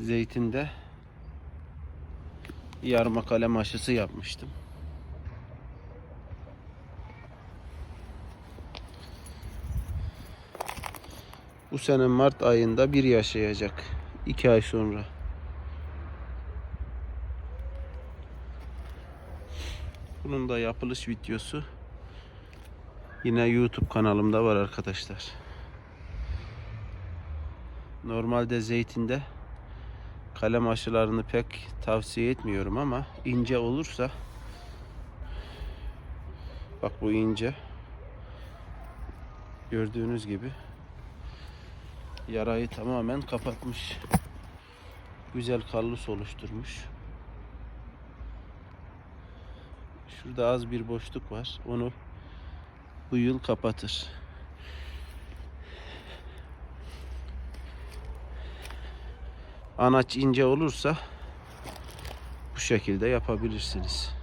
zeytinde yarma kalem aşısı yapmıştım. Bu sene Mart ayında bir yaşayacak. 2 ay sonra. Bunun da yapılış videosu yine YouTube kanalımda var arkadaşlar. Normalde zeytinde kalem aşılarını pek tavsiye etmiyorum ama ince olursa bak bu ince gördüğünüz gibi yarayı tamamen kapatmış. Güzel kallus oluşturmuş. Şurada az bir boşluk var. Onu bu yıl kapatır. Anaç ince olursa bu şekilde yapabilirsiniz.